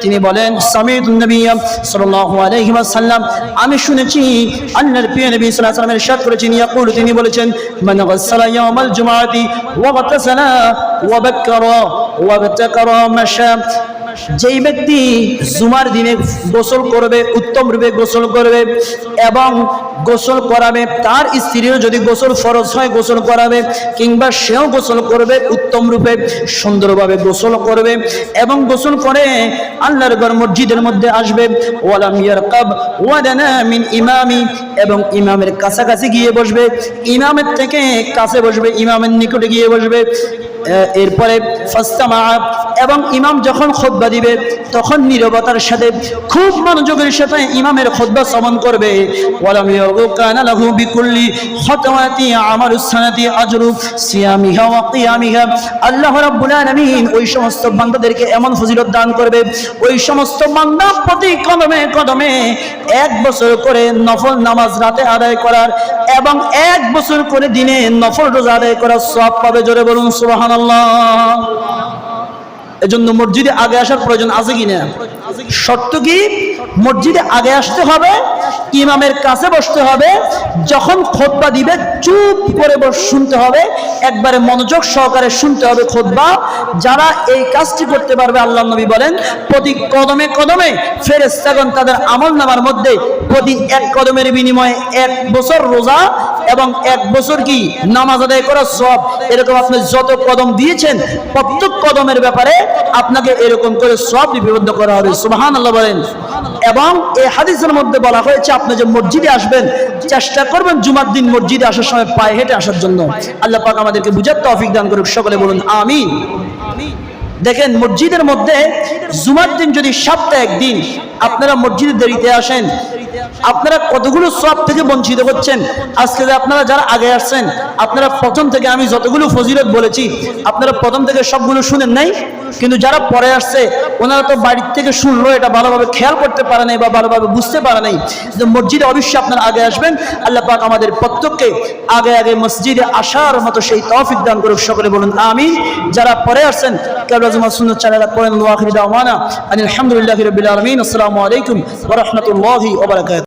তিনি বলেন আমি শুনেছি তিনি বলেছেন, মান যেই ব্যক্তি জুমার দিনে গোসল করবে, উত্তম রূপে গোসল করবে এবং গোসল করাবে, তার স্ত্রীও যদি গোসল ফরজ হয়, গোসল করাবে কিংবা সেও গোসল করবে, উত্তম রূপে সুন্দরভাবে গোসল করবে এবং গোসল করে আল্লাহর ঘর মসজিদের মধ্যে আসবে। ওয়ালাম ইয়ারকাব ওয়াদানা মিন ইমামি এবং ইমামের কাছাকাছি গিয়ে বসবে, ইমামের থেকে কাছে বসবে, ইমামের নিকটে গিয়ে বসবে। এরপরে ফাস্তামা এবং ইমাম যখন খোদবা দিবে, তখন নীরবতার সাথে খুব মনোযোগের সাথে ইমামের খোদবা শ্রবণ করবে। কিয়ামিহা। আল্লাহ ওই সমস্ত এমন দান করবে, ওই সমস্ত প্রতি কদমে কদমে এক বছর করে নামাজ রাতে আদায় করার এবং এক বছর করে দিনে নফল রোজা আদায় করার সব পাবে, জোরে বলুন সুবাহান এজন্য মসজিদে আগে আসার প্রয়োজন আছে কিনা শর্ত কি? মসজিদে আগে আসতে হবে, ইমামের কাছে বসতে হবে, যখন খোদবা দিবে চুপ করে শুনতে হবে, একবারে মনোযোগ সহকারে শুনতে হবে খোদবা। যারা এই কাজটি করতে পারবে আল্লাহ নবী বলেন, প্রতি কদমে কদমে ফেরেস্তাগণ তাদের আমল নামার মধ্যে প্রতি এক কদমের বিনিময়ে এক বছর রোজা এবং এক বছর কি নামাজ আদায় করা সব এরকম আপনি যত কদম দিয়েছেন, প্রত্যেক কদমের ব্যাপারে আপনাকে এরকম করে সব লিপিবদ্ধ করা হবে। সুবহান আল্লাহ বলেন। এবং এই হাদিসের মধ্যে বলা হয়েছে, আপনি যে মসজিদে আসবেন, চেষ্টা করবেন জুমার দিন মসজিদে আসার সময় পায়ে হেঁটে আসার জন্য। আল্লাহ পাক আমাদেরকে বুঝার তৌফিক দান করুক, সকলে বলুন, আমিন। দেখেন, মসজিদের মধ্যে জুমার দিন যদি সপ্তাহে একদিন, আপনারা মসজিদে দেরিতে আসেন। আপনারা কতগুলো সব থেকে বঞ্চিত হচ্ছেন? আজকে আপনারা যারা আগে আসছেন, আপনারা প্রথম থেকে আমি যতগুলো ফজিলত বলেছি, আপনারা প্রথম থেকে সবগুলো শুনেন নাই? কিন্তু যারা পরে আসছে, ওনারা তো বাড়ির থেকে শুনলো, এটা ভালোভাবে খেয়াল করতে পারে নাই বা ভালোভাবে বুঝতে পারে নাই। মসজিদে অবশ্যই আপনারা আগে আসবেন। আল্লাহ পাক আমাদের প্রত্যেককে আগে আগে মসজিদে আসার মতো সেই তৌফিক দান করুক, সকলে বলুন, আমিন। যারা পরে আসছেন, কেবল জমা সুন্নত চ্যানেল করেন আলহামদুলিল্লাহি রাব্বিল আলামিন। আসসালামু আলাইকুম ওয়া রাহমাতুল্লাহি ওয়া বারাকাতুহু।